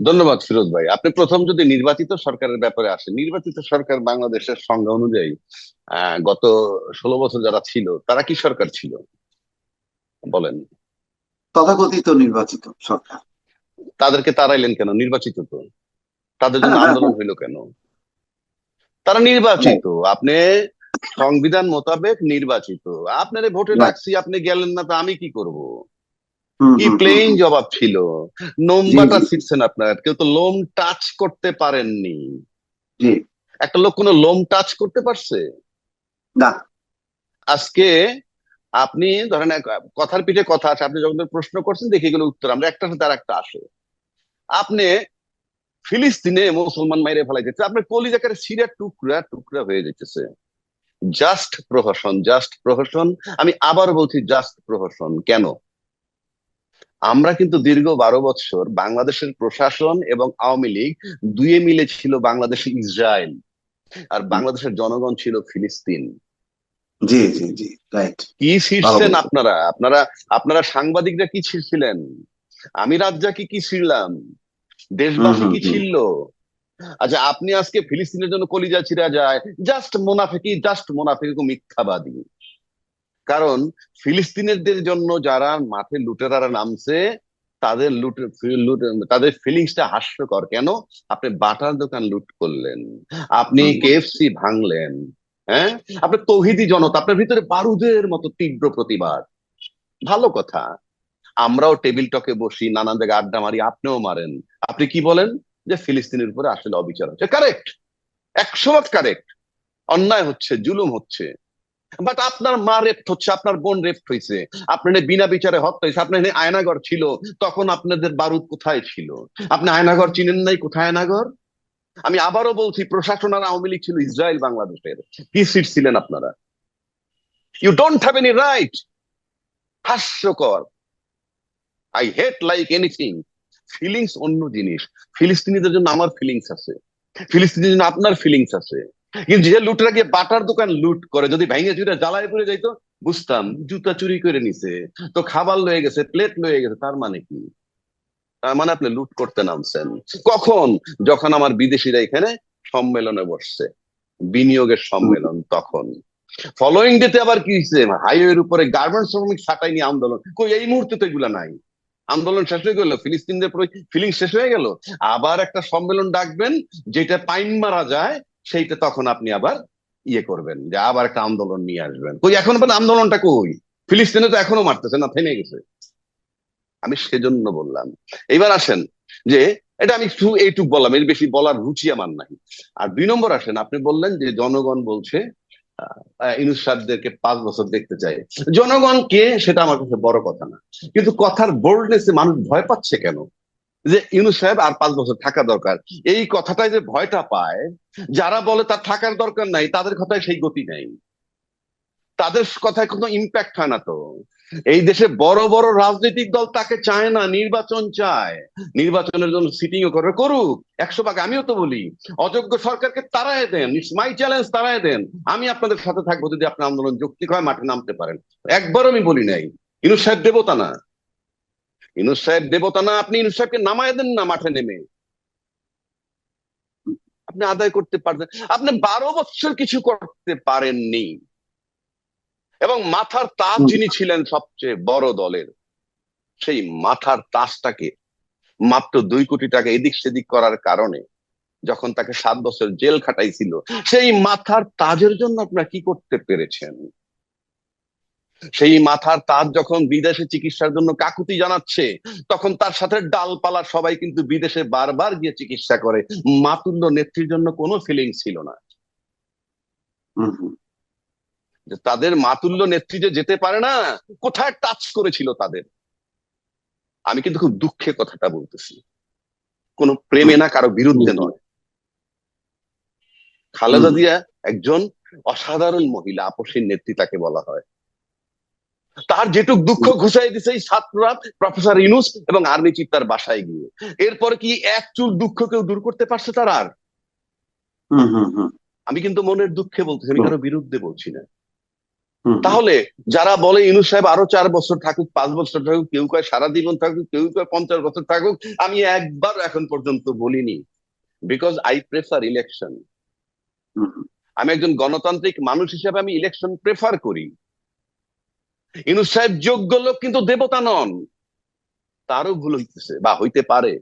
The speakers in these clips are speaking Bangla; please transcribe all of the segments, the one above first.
ধন্যবাদ ফিরোজ ভাই। আপনি প্রথম যদি নির্বাচিত সরকারের ব্যাপারে আসেন নির্বাচিত সরকার বাংলাদেশের সংজ্ঞা অনুযায়ী গত ষোলো বছর যারা ছিল তারা কি সরকার ছিল? বলেন। তথাকথিত নির্বাচিত সরকার। তাদেরকে তাড়াইলেন কেন? নির্বাচিত তো। তাদের জন্য হ্যাঁ, হ্যাঁ, আন্দোলন হইল কেন? তারা নির্বাচিত। আপনি সংবিধান মোতাবেক নির্বাচিত। আপনারে ভোটে. রাখছি আপনি গেলেন না তো আমি কি করব? কি হুম। জবাব ছিল? নোমবাটা। ছিটছেন আপনার কেউ তো লোম টাচ করতে পারেননি। একটা লোক কোনো লোম টাচ করতে পারছে? না। আজকে আপনি ধরেন কথার পিঠে কথা আছে আপনি যখন প্রশ্ন করছেন দেখে গেলে উত্তর আমরা একটা সাথে আর একটা আসে। আপনি ফিলিস্তিনে মুসলমান মাইরে ফেলাই দিচ্ছে আপনার কলিজাকারে সিরিয়া টুকরা টুকরা হয়ে যেতেছে জাস্ট প্রহসন জাস্ট প্রহসন আমি আবার বলছি জাস্ট প্রহসন কেন? আমরা কিন্তু দীর্ঘ বারো বছর বাংলাদেশের প্রশাসন এবং আওয়ামী লীগ দুয়ে মিলে ছিল বাংলাদেশে ইসরায়েল আর বাংলাদেশের জনগণ ছিল ফিলিস্তিন। জি জি জি রাইট কি ছিঁড়ছেন আপনারা? আপনারা আপনারা সাংবাদিকরা কি ছিঁড়ছিলেন? আমি রাজ্জাকে কি ছিঁড়লাম? দেশবাসী কি। ছিড়ল? আচ্ছা আপনি আজকে ফিলিস্তিনের জন্য কলিজা ছিঁড়া যায়। জাস্ট মোনাফেকি জাস্ট মোনাফেকি মিথ্যাবাদী। কারণ ফিলিস্তিনিদের জন্য যারা মাঠে লুটেরারা নামছে তাদের লুট তাদের ফিলিংসটা হাস্যকর। কেন? আপনি বাটার দোকান লুট করলেন আপনি। কেএফসি ভাঙলেন হ্যাঁ? আপনার তৌহিদি জনতা আপনার ভিতরে বারুদের মতো তীব্র প্রতিবাদ। ভালো কথা। আমরাও টেবিল টকে বসি নানান জায়গায় আড্ডা মারি আপনিও মারেন। আপনি কি বলেন? যে ফিলিস্তিনের উপরে আসলে অবিচার হচ্ছে। কারেক্ট একশো কারেক্ট অন্যায় হচ্ছে জুলুম হচ্ছে। বাট আপনার মা রেপ্ট হচ্ছে, আপনার বোন রেপ্ট হয়েছে। আপনার বিনা বিচারে হত্যা হয়েছে আপনার এখানে আয়নাগর ছিল, তখন আপনাদের বারুদ কোথায় ছিল? আপনি আয়নাগর চিনেন নাই, কোথায় আয়নাগর আমি আবারও বলছি, প্রশাসন আর আওয়ামী লীগ ছিল ইসরায়েল বাংলাদেশের। কি সিট ছিলেন আপনারা? You don't have any right হাস্যকর। I hate like anything feelings অন্য জিনিস। ফিলিস্তিনিদের জন্য আমার ফিলিংস আছে। ফিলিস্তিনিদের জন্য আপনার ফিলিংস আছে। কিন্তু যে লুটরা গিয়ে বাটার দোকান লুট করে, যদি ভেঙে চুরে জ্বালায় পড়ে যাইতো, বুঝতাম জুতা চুরি করে নিছে, তো খাবার লয়ে গেছে প্লেট লয়ে গেছে, তার মানে কি? তার মানে আপনি লুট করতে নামছেন। কখন? যখন আমার বিদেশিরা এখানে সম্মেলনে বসছে, বিনিয়োগের সম্মেলন তখন। ফলোয়িং ডেতে আবার কি হয়েছে হাইওয়ের উপরে গার্মেন্টস শ্রমিক ছাটাই নিয়ে আন্দোলন। কই, এই মুহূর্তে তো এগুলা নাই। আন্দোলন শেষ হয়ে গেল, ফিলিস্তিনদের ফিলিং শেষ হয়ে গেল। আবার একটা সম্মেলন ডাকবেন, যেটা পাইন মারা যায় সেইটা তখন আপনি আবার ইয়ে করবেন, যে আবার একটা আন্দোলন নিয়ে আসবেন। কই, এখন পর্যন্ত আন্দোলনটা কই? ফিলিস্তিনে তো এখনও মারতেছে না, থেমে গেছে। আমি সেজন্য বললাম। এবার আসেন, যে এটা আমি একটু এইটুক বললাম, এর বেশি বলার রুচি আমার নাই। আর দুই নম্বর আসেন, আপনি বললেন যে জনগণ বলছে সাহেবদেরকে পাঁচ বছর দেখতে চাই। জনগণ কে সেটা আমার কাছে বড় কথা না। কিন্তু কথার বোল্ডনেসে মানুষ ভয় পাচ্ছে কেন? যে ইউনুস সাহেব আর পাঁচ বছর থাকা দরকার। এই কথাটাই যে ভয়টা পায়, যারা বলে তার থাকার দরকার নাই, তাদের কথায় সেই গতি নাই। তাদের কথায় কোনো ইম্প্যাক্ট হয় না তো। এই দেশে বড় বড় রাজনৈতিক দল তাকে চায় না, নির্বাচন চায়। নির্বাচনের জন্য সিটিংও করে, করুক। একশো ভাগ আমিও তো বলি। অযোগ্য সরকারকে তারাই দেন। মাই চ্যালেঞ্জ তারাই দেন। আমি আপনাদের সাথে থাকব যদি আপনার আন্দোলন যৌক্তিক হয় মাঠে নামতে পারেন। একবারও আমি বলি নাই। ইনুস সাহেব দেবতা না। ইনুস সাহেব, দেবতা না, আপনি ইনুস সাহেবকে নামায় দেন না মাঠে নেমে। আপনি আদায় করতে পারবেন। আপনি বারো বছর কিছু করতে পারেননি। এবং মাথার তাজ যিনি ছিলেন সবচেয়ে বড় দলের, সেই মাথার তাজটাকে মাত্র দুই কোটি টাকা এদিক সেদিক করার কারণে যখন তাকে সাত বছর জেল খাটাইছিল, সেই মাথার তাজের জন্য আপনারা কি করতে পেরেছেন? সেই মাথার তার যখন বিদেশে চিকিৎসার জন্য কাকুতি জানাচ্ছে তখন তার সাথে ডালপালা সবাই কিন্তু বিদেশে বারবার গিয়ে চিকিৎসা করে। মাতুল্য নেত্রীর জন্য কোনো ফিলিং ছিল না। তাদের মাতুল্য নেত্রী যে যেতে পারে না কোথায় টাচ করেছিল তাদের? আমি কিন্তু খুব দুঃখে কথাটা বলতেছি। কোন প্রেমে না কারও বিরুদ্ধে নয়। খালেদা। জিয়া একজন অসাধারণ মহিলা আপসীর নেত্রী তাকে বলা হয়। তার যেটুক দুঃখ ঘুষাই দিছে এই ছাত্ররা প্রফেসর ইনুস এবং আর্মি চিফ তার বাসায় গিয়ে। এরপরে কি এক চুল দুঃখ কেউ দূর করতে পারছে তার আর। আমি কিন্তু মনের দুঃখে বলতেছি আমি কারও বিরুদ্ধে বলছি না। তাহলে যারা বলে ইউনুস সাহেব আরও চার বছর থাকুক পাঁচ বছর থাকুক কেউ কয় সারা জীবন থাকুক কেউ কয় পঞ্চাশ বছর থাকুক আমি একবার এখন পর্যন্ত বলিনি। বিকজ আই প্রেফার ইলেকশন আমি একজন গণতান্ত্রিক মানুষ হিসেবে আমি ইলেকশন প্রেফার করি। ইউনুস সাহেব যোগ্য লোক কিন্তু দেবতা নন। তারও ভুল হইতেছে, বা হইতে পারে।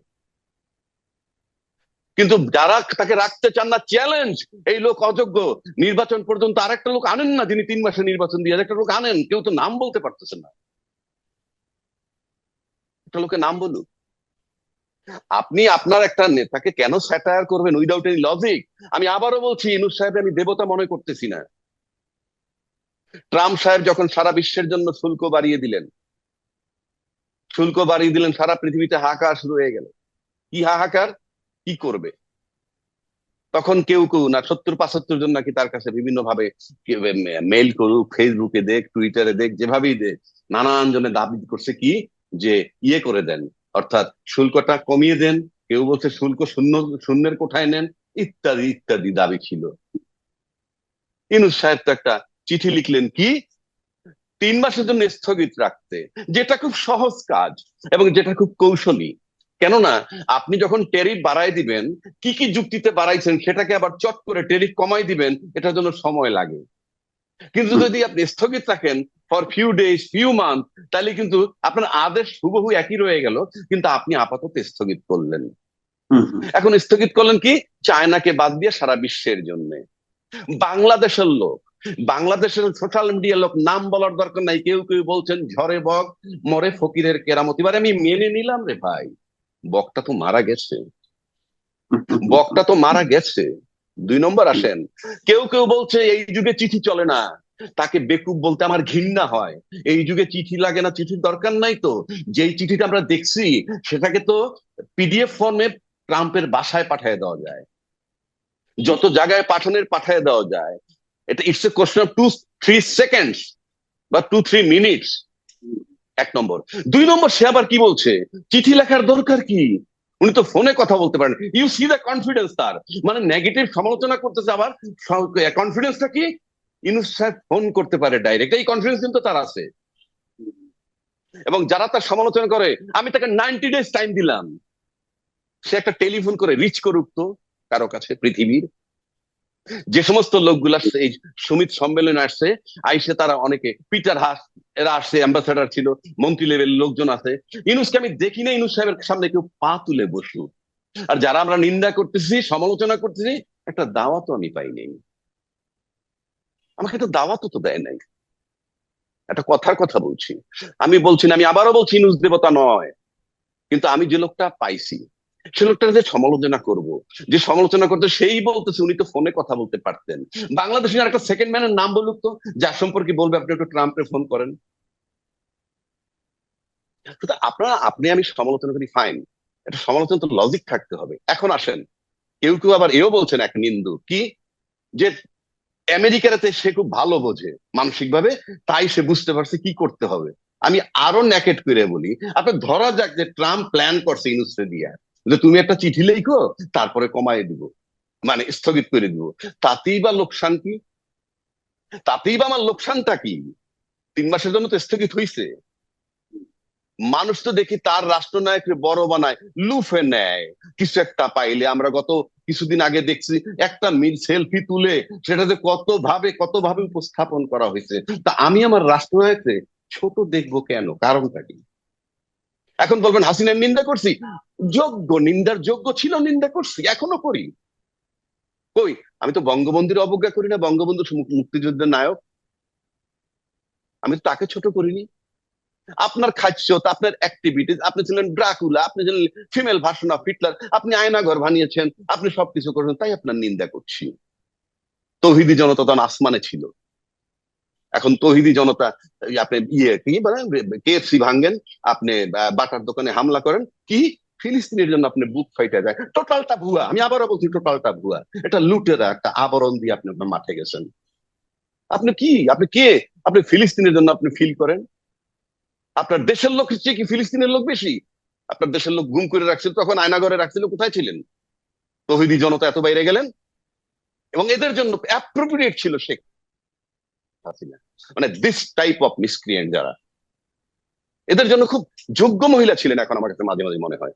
কিন্তু যারা তাকে রাখতে চান না চ্যালেঞ্জ এই লোক অযোগ্য। নির্বাচন পর্যন্ত আরেকটা লোক আনেন না, যিনি তিন মাসে নির্বাচন দিয়ে একটা লোক আনেন। কেউ তো নাম বলতে পারতেছে না। একটা লোকের নাম বলুক। আপনি আপনার একটা নেতাকে কেন স্যাটায়ার করবেন উইদাউট এনি লজিক আমি আবারও বলছি, ইনুস সাহেব আমি দেবতা মনে করতেছি না। ট্রাম্প সাহেব যখন সারা বিশ্বের জন্য শুল্ক বাড়িয়ে দিলেন, শুল্ক বাড়িয়ে দিলেন, সারা পৃথিবীতে হাহাকার শুরু হয়ে গেল। কি হাহাকার? কি করবে? তখন কেউ কেউ না, সত্তর পঁচাত্তর জন নাকি তার কাছে বিভিন্ন ভাবে মেইল করুক, ফেসবুকে দেখ, টুইটারে দেখ, যেভাবেই দেখ, নানান জনে দাবি করছে কি? যে ইয়ে করে দেন, অর্থাৎ শুল্কটা কমিয়ে দেন, কেউ বলছে শুল্ক শূন্য, শূন্যের কোঠায় নেন, ইত্যাদি ইত্যাদি দাবি ছিল। ইনুস সাহেব তো একটা চিঠি লিখলেন কি? তিন মাসের জন্য স্থগিত রাখতে যেটা খুব সহজ কাজ এবং যেটা খুব কৌশলী। কেননা আপনি যখন টেরিফ বাড়াই দিবেন কি কি যুক্তিতে বাড়াইছেন সেটাকে আবার চট করে টেরিফ কমাই দিবেন এটার জন্য সময় লাগে। কিন্তু যদি আপনি স্থগিত রাখেন for few days few month তাহলে কিন্তু আপনার আদেশ হুবহু একই রয়ে গেল কিন্তু আপনি আপাতত স্থগিত করলেন। এখন স্থগিত করলেন কি? চায়নাকে বাদ দিয়ে সারা বিশ্বের জন্য। বাংলাদেশের লোক বাংলাদেশের সোশ্যাল মিডিয়ার লোক নাম বলার দরকার নাই। কেউ কেউ বলছেন ঝরে বক, মরে ফকিরের কেরামতি। এবারে আমি মেনে নিলাম রে ভাই। বকটা তো মারা গেছে। বকটা তো মারা গেছে। দুই নম্বর আসেন। কেউ কেউ বলছে, এই যুগে চিঠি চলে না। তাকে বেকুব বলতে আমার ঘৃণা হয়। এই যুগে চিঠি লাগে না, চিঠির দরকার নাই তো। যেই চিঠিটা আমরা দেখছি, সেটাকে তো পিডিএফ ফর্মে ট্রাম্পের বাসায় পাঠিয়ে দেওয়া যায়। যত জায়গায় পাঠানোর পাঠিয়ে দেওয়া যায়। এটা it's a question of two three seconds বা টু থ্রি মিনিটস এক নম্বর। দুই নম্বর, সে আবার কি বলছে? চিঠি লেখার দরকার কি? উনি তো ফোনে কথা বলতে পারেন। ইউ সি দ্য কনফিডেন্স তার মানে নেগেটিভ সমালোচনা করতেছে আবার। কনফিডেন্সটা কি? ইনুস সাহেব ফোন করতে পারে ডাইরেক্ট এই কনফিডেন্স কিন্তু তার আছে। এবং যারা তার সমালোচনা করে, আমি তাকে নাইনটি ডেজ টাইম দিলাম। সে একটা টেলিফোন করে রিচ করুক তো, কারও কাছে, পৃথিবীর। যে সমস্ত লোকগুলা এই সমিত সম্মেলনে আসছে, আইসে তারা অনেকে, পিটার হাস, এরা আসছে অ্যাম্বাসেডার ছিল, মন্ত্রী লেভেল লোকজন আছে। ইনুসকে আমি দেখি না ইনুস সাহেবের সামনে কেউ পা তুলে বসু আর যারা আমরা নিন্দা করতেছি, সমালোচনা করতেছি, একটা দাওয়াতও আমি পাইনি আমাকে একটা দাওয়াতও তো দেয় নাই। একটা কথার কথা বলছি। আমি বলছি না, আমি আবারও বলছি, ইনুস দেবতা নয়। কিন্তু আমি যে লোকটা পাইছি সে লোকটার যে সমালোচনা করব যে সমালোচনা করতে সেই বলতেছে উনি তো ফোনে কথা বলতে পারতেন। বাংলাদেশের একটা সেকেন্ড ম্যানের নাম বলুক তো যার সম্পর্কে বলবে আপনি একটু ট্রাম্পে ফোন করেন। আপনারা আপনি আমি সমালোচনা করি ফাইন এটা সমালোচনা তো লজিক থাকতে হবে। এখন আসেন। কেউ কেউ আবার এও বলছেন এক নিন্দু কি? যে আমেরিকাতে সে খুব ভালো বোঝে মানসিকভাবে তাই সে বুঝতে পারছে কি করতে হবে। আমি আরও ন্যাকেট করে বলি আপনার ধরা যাক যে ট্রাম্প প্ল্যান করছে ইনুসরে দিয়া যে তুমি একটা চিঠি লেখো, তারপরে কমায় দিব মানে স্থগিত করে দিব। তাতেই বা লোকসান কি? তাতেই বা আমার লোকসানটা কি? তিন মাসের জন্য তো স্থগিত হইছে। মানুষ তো দেখি তার রাষ্ট্রনায়ককে বড় বানায়, লুফে নেয়। কিছু একটা পাইলে আমরা গত কিছুদিন আগে দেখছি, একটা মিল সেলফি তুলে সেটাতে কত ভাবে কত ভাবে উপস্থাপন করা হয়েছে। তা আমি আমার রাষ্ট্রনায়ককে ছোট দেখব কেন? কারণটা কি? এখন বলবেন, হাসিনার নিন্দা করছি? যোগ্য, নিন্দার যোগ্য ছিল, নিন্দা করছি, এখনও করি। কই? আমি তো বঙ্গবন্ধুর অবজ্ঞা করি না, বঙ্গবন্ধু মুক্তিযুদ্ধের নায়ক। আমি তো তাকে ছোট করিনি। আপনার খাদ্য আপনার অ্যাক্টিভিটিস আপনি ছিলেন ড্রাকুলা আপনি ছিলেন ফিমেল ভার্সন অফ হিটলার আপনি আয়নাঘর বানিয়েছেন, আপনি সবকিছু করেছেন, তাই আপনার নিন্দা করছি। তৌহিদি জনতা তখন আসমানে ছিল। এখন তৌহিদি জনতা আপনি ইয়ে কি কেএফসি ভাঙ্গেন আপনি বাটার দোকানে হামলা করেন, কি? ফিলিস্তিনের জন্য আপনি বুক ফাইটে যায়। টোটালটা ভুয়া। আমি আবারও বলছি, টোটালটা ভুয়া। এটা লুটেরা একটা আবরণ দিয়ে আপনি আপনার মাঠে গেছেন। আপনি কি? আপনি কে? আপনি ফিলিস্তিনের জন্য আপনি ফিল করেন? আপনার দেশের লোক চেয়ে কি ফিলিস্তিনের লোক বেশি? আপনার দেশের লোক গুম করে রাখছিল, তখন আয়নাগরে রাখছিল, কোথায় ছিলেন? তহিদি জনতা এত বাইরে গেলেন? এবং এদের জন্য অ্যাপ্রোপ্রিয়েট ছিল সে হাসিনা মানে দিস টাইপ অফ মিসক্রিয়েন্ট যারা এদের জন্য খুব যোগ্য মহিলা ছিলেন এখন আমার কাছে মাঝে মাঝে মনে হয়।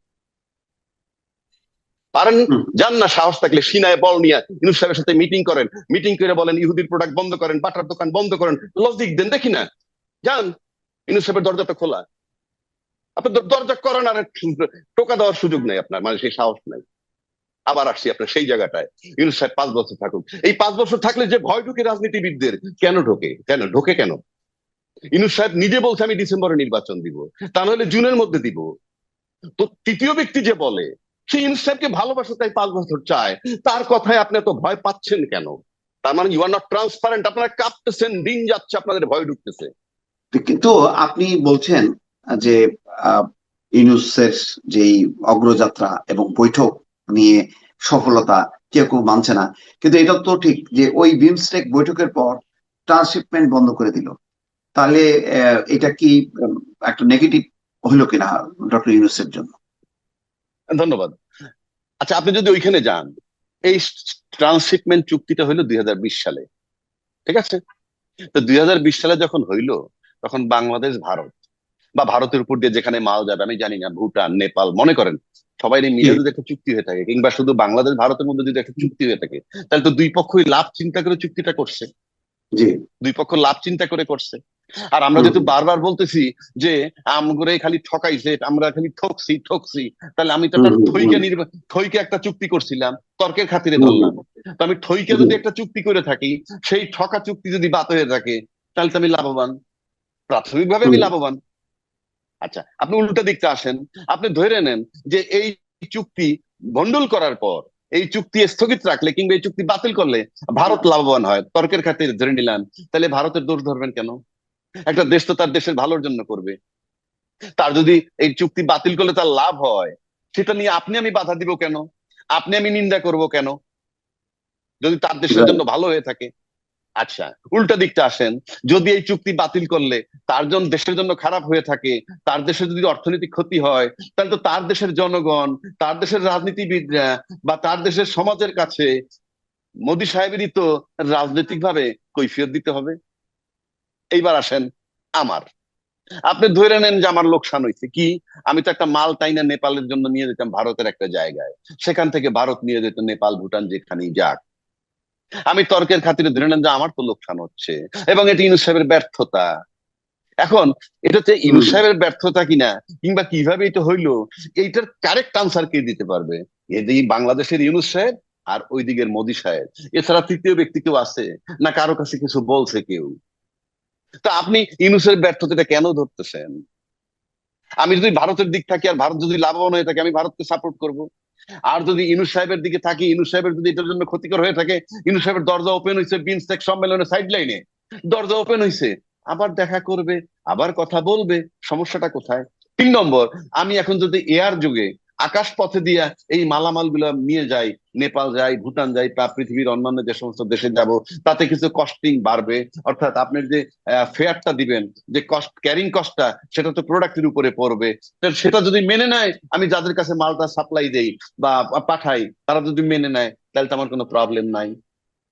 পারেন যান না সাহস থাকলে সিনায় বল নিয়ে ইউনুস সাহেবের সাথে মিটিং করেন। মিটিং করে বলেন ইহুদির প্রোডাক্ট বন্ধ করেন বাটার দোকান বন্ধ করেন লজিক দেন দেখি না। যান ইউনুস সাহেবের দরজাটা খোলা। আপনার দরজা করেন আর টোকা দেওয়ার সুযোগ নেই আপনার মানে সেই সাহস নাই। আবার আসছি আপনার সেই জায়গাটায়। ইউনুস সাহেব পাঁচ বছর থাকুক। এই পাঁচ বছর থাকলে যে ভয় ঢুকে রাজনীতিবিদদের, কেন ঢোকে? কেন? ঢোকে কেন? ইউনুস সাহেব নিজে বলছে, আমি ডিসেম্বরে নির্বাচন দিব। তা নাহলে জুনের মধ্যে দিব। তো তৃতীয় ব্যক্তি যে বলে, সে ইউনুস সাহেবকে ভালোবাসে, তাই পাঁচ বছর চায়। তার কথায় আপনি এত ভয় পাচ্ছেন কেন? তার মানে ইউ আর নট ট্রান্সপারেন্ট আপনারা কাঁপতেছেন, দিন যাচ্ছে, আপনাদের ভয় ঢুকতেছে। কিন্তু আপনি বলছেন যে ইউনুসের যেই অগ্রযাত্রা এবং বৈঠক নিয়ে সফলতা কেউ কেউ মানছে না। কিন্তু এটা তো ঠিক যে ওই বিমস্টেক বৈঠকের পর ট্রান্সশিপমেন্ট বন্ধ করে দিল। তাহলে এটা কি একটা নেগেটিভ হলো কিনা ডক্টর ইউনুসের জন্য? ধন্যবাদ। আচ্ছা আপনি যদি ওইখানে যান, এই ট্রান্সশিপমেন্ট চুক্তিটা হইল দুই হাজার বিশ সালে। ঠিক আছে? তো দুই হাজার বিশ সালে যখন হইল, তখন বাংলাদেশ, ভারত, বা ভারতের উপর দিয়ে যেখানে মাল যাবে, আমি জানি না, ভুটান, নেপাল, মনে করেন সবাই মিলে যদি একটা চুক্তি হয়ে থাকে কিংবা শুধু বাংলাদেশ ভারতের মধ্যে যদি একটা চুক্তি হয়ে থাকে তাহলে তো দুই পক্ষই লাভ চিন্তা করে চুক্তিটা করছে। দুই পক্ষ লাভ চিন্তা করে করছে। আর আমরা যেহেতু বারবার বলতেছি যে আমগরে খালি ঠকাইছে আমরা খালি ঠকছি ঠকছি তাহলে আমি তো একটা হুম, ঠইকে ঠইকে একটা চুক্তি করছিলাম তর্কের খাতিরে ধরলাম। তো আমি ঠইকে যদি একটা চুক্তি করে থাকি সেই ঠকা চুক্তি যদি বাত হয়ে থাকে তাহলে তো আমি লাভবান। প্রাথমিকভাবে আমি লাভবান। আচ্ছা আপনি উল্টা দিকটা আসেন। আপনি ধরে নেন যে এই চুক্তি ভন্ডুল করার পর এই চুক্তি স্থগিত রাখলে কিংবা এই চুক্তি বাতিল করলে ভারত লাভবান হয় তর্কের খাতিরে ধরে নিলাম। তাহলে ভারতের দোষ ধরবেন কেন? একটা দেশ তো তার দেশের ভালোর জন্য করবে। তার যদি এই চুক্তি বাতিল করলে তার লাভ হয় সেটা নিয়ে আপনি আমি বাধা দিব কেন? আপনি আমি নিন্দা করব কেন? যদি তার দেশের জন্য ভালো হয়ে থাকে। আচ্ছা উল্টা দিকটা আসেন। যদি এই চুক্তি বাতিল করলে তার জন্য দেশের জন্য খারাপ হয়ে থাকে, তার দেশের যদি অর্থনৈতিক ক্ষতি হয়, তাহলে তো তার দেশের জনগণ, তার দেশের রাজনীতিবিদরা বা তার দেশের সমাজের কাছে মোদী সাহেবেরই তো রাজনৈতিক ভাবে কৈফিয়ত দিতে হবে। এইবার আসেন আমার। আপনি ধরে নেন যে আমার লোকসান হয়েছে। কি? আমি তো একটা মাল তাই না নেপালের জন্য নিয়ে যেতাম ভারতের একটা জায়গায়। সেখান থেকে ভারত নিয়ে যেত নেপাল, ভুটান, যেখানেই যাক। আমি তর্কের খাতিরে ধরে নেন যে আমার তো লোকসান হচ্ছে। এবং এটি ইউনুস সাহেবের ব্যর্থতা। এখন এটা হচ্ছে ইউনুস সাহেবের ব্যর্থতা কিনা কিংবা কীভাবে এটা হইল এইটার কারেক্ট আনসার কে দিতে পারবে? এদিকে বাংলাদেশের ইউনুস সাহেব আর ওই দিকের মোদি সাহেব। এছাড়া তৃতীয় ব্যক্তি কেউ আছে? না কারও কাছে কিছু বলছে কেউ? তা আপনি ইউনুসের ব্যর্থতাটা কেন ধরতেছেন? আমি যদি ভারতের দিক থাকি আর ভারত যদি লাভবান হয়ে থাকে আমি ভারতকে সাপোর্ট করব। আর যদি ইনু সাহেবের দিকে থাকি ইনু সাহেবের যদি এটার জন্য ক্ষতিকর হয়ে থাকে ইনু সাহেবের দরজা ওপেন হয়েছে বিমস্টেক সম্মেলনের সাইড লাইনে দরজা ওপেন হয়েছে আবার দেখা করবে, আবার কথা বলবে, সমস্যাটা কোথায়? তিন নম্বর, আমি এখন যদি এয়ার যুগে আকাশ পথে দিয়া এই মালামালগুলা নিয়ে যাই নেপাল যাই ভুটান যাই বা পৃথিবীর অন্যান্য যে সমস্ত দেশে যাব, তাতে কিছু কস্টিং বাড়বে। অর্থাৎ আপনার যে ফেয়ারটা দিবেন, যে কস্ট ক্যারিং কস্টটা সেটা তো প্রোডাক্টের উপরে পড়বে। সেটা যদি মেনে নেয়, আমি যাদের কাছে মালটা সাপ্লাই দেই বা পাঠাই, তারা যদি মেনে নেয়, তাহলে তো আমার কোনো প্রবলেম নাই।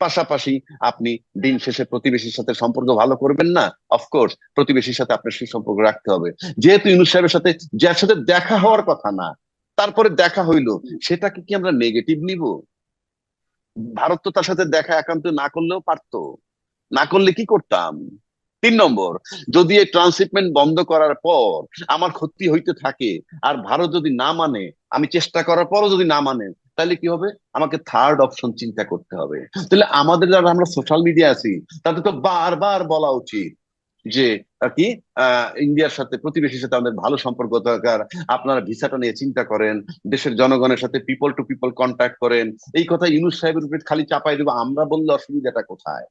পাশাপাশি আপনি দিন শেষে প্রতিবেশীর সাথে সম্পর্ক ভালো করবেন না? অফকোর্স প্রতিবেশীর সাথে আপনার সেই সম্পর্ক রাখতে হবে। যেহেতু ইউনুস সাহেবের সাথে, যার সাথে দেখা হওয়ার কথা না তারপরে দেখা হইল সেটাকে কি আমরা নেগেটিভ নিব? ভারত তো তার সাথে দেখা একান্ত না করলেও পারতো। না করলে কি করতাম? তিন নম্বর যদি এই ট্রান্সশিপমেন্ট বন্ধ করার পর আমার ক্ষতি হইতে থাকে আর ভারত যদি না মানে আমি চেষ্টা করার পরও যদি না মানে তাহলে কি হবে? আমাকে থার্ড অপশন চিন্তা করতে হবে। তাহলে আমাদের যারা আমরা সোশ্যাল মিডিয়া আছি তাদের তো বারবার বলা উচিত যে কি ইন্ডিয়ার সাথে, প্রতিবেশীর সাথে আমাদের ভালো সম্পর্ক দরকার। আপনারা ভিসাটা নিয়ে চিন্তা করেন, দেশের জনগণের সাথে পিপল টু পিপল কন্ট্যাক্ট করেন। এই কথা ইউনুস সাহেবের উপরে খালি চাপাই দেবো, আমরা বললে অসুবিধাটা কোথায়?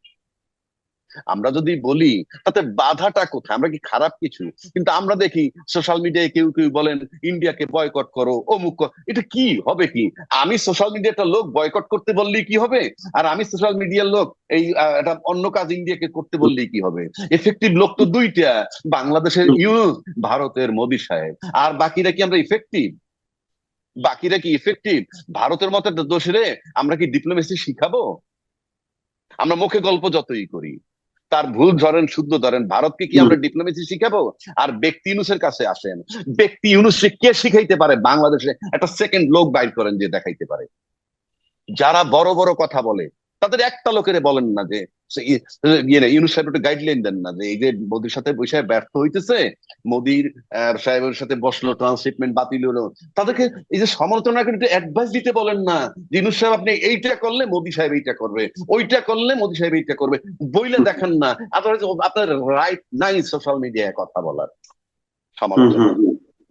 আমরা যদি বলি তাতে বাধাটা কোথায়? আমরা কি খারাপ কিছু? কিন্তু আমরা দেখি সোশ্যাল মিডিয়ায় কেউ কেউ বলেন ইন্ডিয়াকে বয়কট করো অমুক। এটা কি হবে কি? আমি সোশ্যাল মিডিয়াটা লোক বয়কট করতে বললেই কি হবে? আর আমি সোশ্যাল মিডিয়ার লোক এই অন্য কাজ ইন্ডিয়াকে করতে বললেই কি হবে? এফেক্টিভ লোক তো দুইটা বাংলাদেশের ইউনুস ভারতের মোদী সাহেব। আর বাকিরা কি আমরা ইফেক্টিভ বাকিরা কি ইফেক্টিভ ভারতের মতো দোষরে আমরা কি ডিপ্লোমেসি শিখাবো? আমরা মুখে গল্প যতই করি। তার ভুল ধরেন শুদ্ধ ধরেন ভারতকে কি আমরা ডিপ্লোমেসি শিখাবো? আর ব্যক্তি ইউনুসের কাছে আসেন। ব্যক্তি ইউনুসে কে শিখাইতে পারে? বাংলাদেশে একটা সেকেন্ড লোক বাইর করেন যে দেখাইতে পারে। যারা বড় বড় কথা বলে তাদের একটা লোকের বলেন না যে ইউনুস সাহেব একটু গাইডলাইন দেন না যে এই যে মোদির সাথে বসে ব্যর্থ হইতেছে মোদির আহ, সাহেবের সাথে বসল ট্রান্সশিপমেন্ট বাতিল হলো তাদেরকে এই যে সমালোচনা একটু অ্যাডভাইস দিতে বলেন না। ইউনুস সাহেব আপনি এইটা করলে মোদি সাহেব এইটা করবে ওইটা করলে মোদি সাহেব এইটা করবে বইলে দেখেন না। আপনার আপনার রাইট নাই সোশ্যাল মিডিয়ায় কথা বলার সমালোচনা।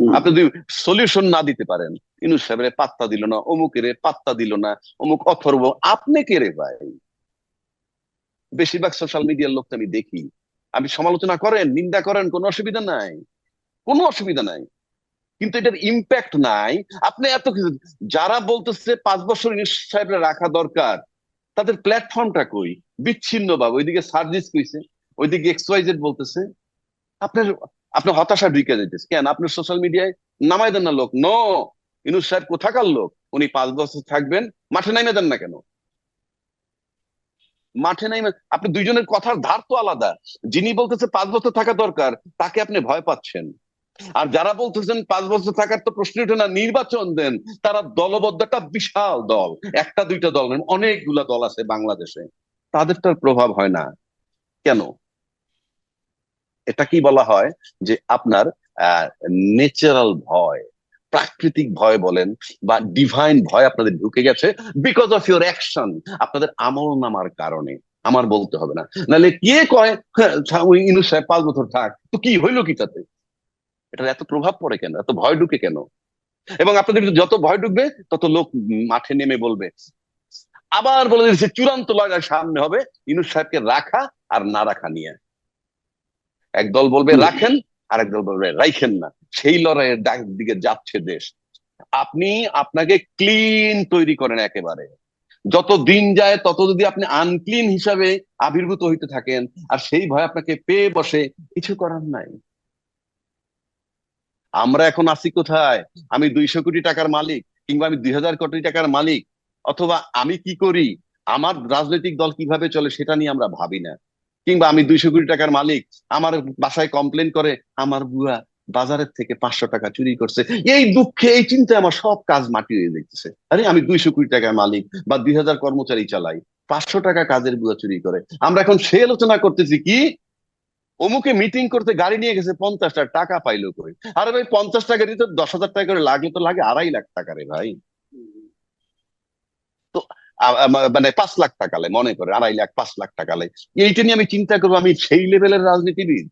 আপনি যদি সলিউশন না দিতে পারেন ইনুস সাহেবের পাত্তা দিল না অমুকের পাত্তা দিল না অমুক অথর্ব আপনি কে রে ভাই? বেশিরভাগ সোশ্যাল মিডিয়ার লোক তো আমি দেখি। আপনি সমালোচনা করেন, নিন্দা করেন, কোনো অসুবিধা নাই। কোনো অসুবিধা নাই। কিন্তু এটার ইম্প্যাক্ট নাই। আপনি এত কিছু, যারা বলতেছে পাঁচ বছর ইনুস রাখা দরকার, তাদের প্ল্যাটফর্মটা কই? বিচ্ছিন্ন ভাবে ওইদিকে সার্ভিস কইছে, ওইদিকে এক্স ওয়াই জেড বলতেছে। আপনার আপনার হতাশা ঢুকে যাইতেছে। কেন? আপনার সোশ্যাল মিডিয়ায় নামাই দেন না লোক। নো ইনুস সাহেব কোথাকার লোক? উনি পাঁচ বছর থাকবেন, মাঠে নামে দেন না কেন? মাঠে নামে আপনি দুইজনের কথার ধার তো আলাদা। যিনি বলতেছে পাঁচ বছর থাকা দরকার, তাকে আপনি ভয় পাচ্ছেন। আর যারা বলতেছেন পাঁচ বছর থাকার তো প্রশ্ন ওঠে না, নির্বাচন দেন, তারা দলবদ্ধ একটা বিশাল দল, একটা দুইটা দল নয়, অনেকগুলা দল আছে বাংলাদেশে। তাদেরটার প্রভাব হয় না। কেন? এটা কি বলা হয় যে আপনার ন্যাচারাল ভয়। প্রাকৃতিক ভয় বলেন বা ডিভাইন ভয় আপনাদের ঢুকে গেছে বিকজ অফ ইউর অ্যাকশন আপনাদের আমল নামার কারণে। আমার বলতে হবে না। নাহলে কে কয় হ্যাঁ, ইনু সাহেব পাঁচ বছর থাক তো কি হইল কি তাতে এটার এত প্রভাব পড়ে কেন? এত ভয় ঢুকে কেন? এবং আপনাদের যত ভয় ঢুকবে তত লোক মাঠে নেমে বলবে আবার বলে দিচ্ছে চূড়ান্ত লড়াই সামনে হবে ইনুস সাহেবকে রাখা আর না রাখা নিয়ে একদল বলবে রাখেন আর একদল বলবে, রাইখেন না। সেই লড়াইয়ের ডাক দিকে যাচ্ছে দেশ। আপনি আপনাকে ক্লিন তৈরি করেন একেবারে। যত দিন যায়, তত যদি আপনি আনক্লিন হিসাবে আবির্ভূত হইতে থাকেন, আর সেই ভয় আপনাকে পেয়ে বসে, কিছু করার নাই। আমরা এখন আছি কোথায়? আমি দুইশো কোটি টাকার মালিক, কিংবা আমি দুই হাজার কোটি টাকার মালিক, অথবা আমি কি করি? আমার রাজনৈতিক দল কীভাবে চলে, সেটা নিয়ে আমরা ভাবি না। কিংবা আমি দুইশো কোটি টাকার মালিক, আমার বাসায় কমপ্লেন করে, আমার বুয়া বাজারের থেকে পাঁচশো টাকা চুরি করছে। এই দুঃখে, এই চিন্তায় আমার সব কাজ মাটি হয়ে দেখতেছে আরে, আমি দুইশো কোটি টাকার মালিক বা দুই হাজার কর্মচারী চালাই, পাঁচশো টাকা কাজের বুয়া চুরি করে। আমরা এখন সে আলোচনা করতেছি কি, অমুকে মিটিং করতে গাড়ি নিয়ে গেছে পঞ্চাশটা, টাকা পাইলো করে আরে ভাই, পঞ্চাশ টাকা দিতে দশ হাজার টাকা করে লাগলে তো লাগে আড়াই লাখ টাকা রে ভাই। মানে পাঁচ লাখ টাকা লাই মনে করে, আড়াই লাখ, পাঁচ লাখ টাকা লাই এইটা নিয়ে আমি চিন্তা করব, আমি সেই লেভেলের রাজনীতিবিদ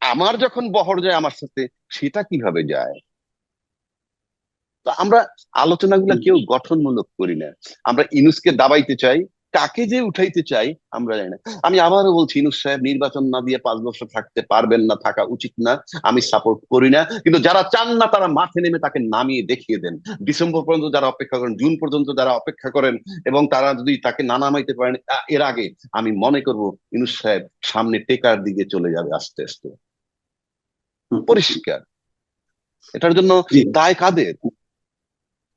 আমার যখন বহর যায় আমার সাথে, সেটা কীভাবে যায়? তো আমরা আলোচনাগুলো কেউ গঠনমূলক করি না। আমরা ইনুসকে দাবাইতে চাই কাকে যে উঠাইতে চাই আমরা জানি না। আমি আবারও বলছি ইনুস সাহেব নির্বাচন না দিয়ে পাঁচ বছর থাকতে পারবেন না থাকা উচিত না আমি সাপোর্ট করি না। কিন্তু যারা চান না তারা মাঠে নেমে তাকে নামিয়ে দেখিয়ে দেন। ডিসেম্বর পর্যন্ত যারা অপেক্ষা করেন জুন পর্যন্ত যারা অপেক্ষা করেন এবং তারা যদি তাকে না নামাইতে পারেন এর আগে আমি মনে করব ইনুস সাহেব সামনে টেকার দিকে চলে যাবে আস্তে আস্তে। পরিষ্কার। এটার জন্য দায় কাদের?